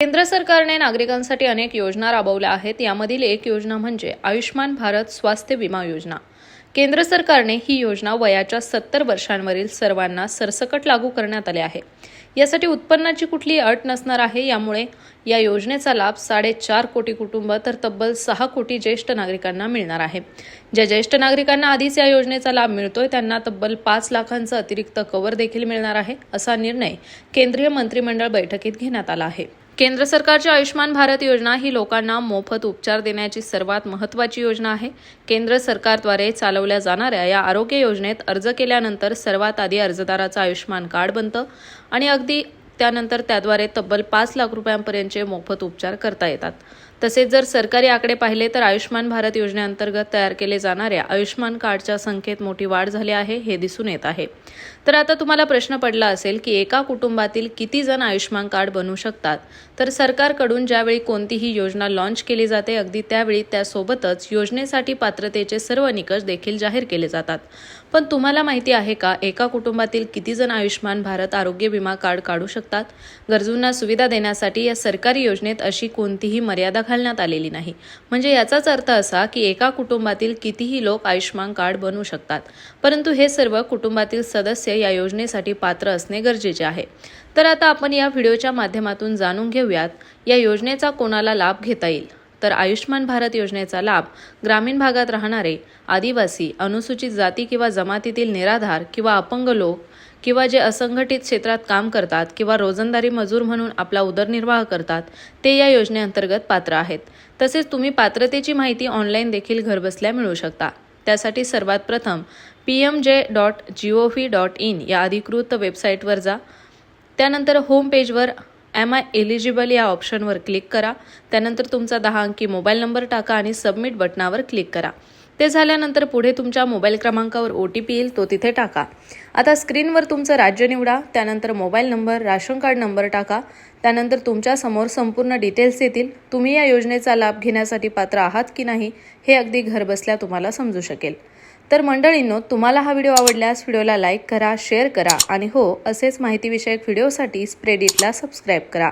केंद्र सरकारने नागरिकांसाठी अनेक योजना राबवल्या आहेत. यामधील एक योजना म्हणजे आयुष्मान भारत स्वास्थ्य विमा योजना. केंद्र सरकारने ही योजना वयाच्या सत्तर वर्षांवरील सर्वांना सरसकट लागू करण्यात आली आहे. यासाठी उत्पन्नाची कुठलीही अट नसणार आहे. यामुळे या योजनेचा लाभ साडेचार कोटी कुटुंब तर तब्बल सहा कोटी ज्येष्ठ नागरिकांना मिळणार आहे. ज्या ज्येष्ठ नागरिकांना आधीच या योजनेचा लाभ मिळतोय त्यांना तब्बल पाच लाखांचं अतिरिक्त कव्हर देखील मिळणार आहे असा निर्णय केंद्रीय मंत्रिमंडळ बैठकीत घेण्यात आला आहे. केंद्र सरकारची आयुष्मान भारत योजना ही लोकांना मोफत उपचार देण्याची सर्वात महत्त्वाची योजना आहे. केंद्र सरकारद्वारे चालवल्या जाणाऱ्या या आरोग्य योजनेत अर्ज केल्यानंतर सर्वात आधी अर्जदाराचं आयुष्मान कार्ड बनतं आणि अगदी त्यानंतर त्याद्वारे तब्बल पाच लाख रुपयांपर्यंतचे मोफत उपचार करता येतात. तसेच जर सरकारी आकडे पाहिले तर आयुष्मान भारत योजनेअंतर्गत तयार केले जाणाऱ्या आयुष्मान कार्डच्या संख्येत मोठी वाढ झाली आहे हे दिसून येत आहे. तर आता तुम्हाला प्रश्न पडला असेल की एका कुटुंबातील किती जण आयुष्मान कार्ड बनवू शकतात? तर सरकारकडून ज्यावेळी कोणतीही योजना लॉन्च केली जाते अगदी त्यावेळी त्यासोबतच योजनेसाठी पात्रतेचे सर्व निकष देखील जाहीर केले जातात. पण तुम्हाला माहिती आहे का एका कुटुंबातील किती जण आयुष्मान भारत आरोग्य विमा कार्ड काढू शकतात? गरजूंना सुविधा देण्यासाठी या सरकारी योजनेत अशी कोणतीही मर्यादा घालण्यात आलेली नाही. म्हणजे याचाच अर्थ असा की एका कुटुंबातील कितीही लोक आयुष्मान कार्ड बनवू शकतात. परंतु हे सर्व कुटुंबातील सदस्य या योजनेसाठी पात्र असणे गरजेचे आहे. तर आता आपण या व्हिडिओच्या माध्यमातून जाणून घेऊयात या योजनेचा कोणाला लाभ घेता येईल? तर आयुष्मान भारत योजनेचा लाभ ग्रामीण भागात राहणारे आदिवासी अनुसूचित जाती किंवा जमातीतील निराधार किंवा अपंग लोक किंवा जे असंघटित क्षेत्रात काम करतात किंवा रोजंदारी मजूर म्हणून आपला उदरनिर्वाह करतात ते या योजनेअंतर्गत पात्र आहेत. तसेच तुम्ही पात्रतेची माहिती ऑनलाईन देखील घरबसल्या मिळू शकता. त्यासाठी सर्वात प्रथम P M J dot G O V dot in या अधिकृत वेबसाईटवर जा. त्यानंतर होम पेजवर एम आय एलिजिबल या ऑप्शनवर क्लिक करा. त्यानंतर तुमचा दहा अंकी मोबाईल नंबर टाका आणि सबमिट बटनावर क्लिक करा. ते झाल्यानंतर पुढे तुमच्या मोबाईल क्रमांकावर ओ टी पी येईल तो तिथे टाका. आता स्क्रीनवर तुमचं राज्य निवडा त्यानंतर mobile number ration card number टाका त्यानंतर तुमच्यासमोर संपूर्ण डिटेल्स येतील. तुम्ही या योजनेचा लाभ घेण्यासाठी पात्र आहात की नाही हे अगदी घरबसल्या तुम्हाला समजू शकेल. तर मंडळींनो तुम्हाला हा व्हिडिओ आवडल्यास व्हिडिओला लाईक करा शेअर करा आणि हो असेच माहितीविषयक व्हिडिओसाठी स्प्रेडिटला सबस्क्राईब करा.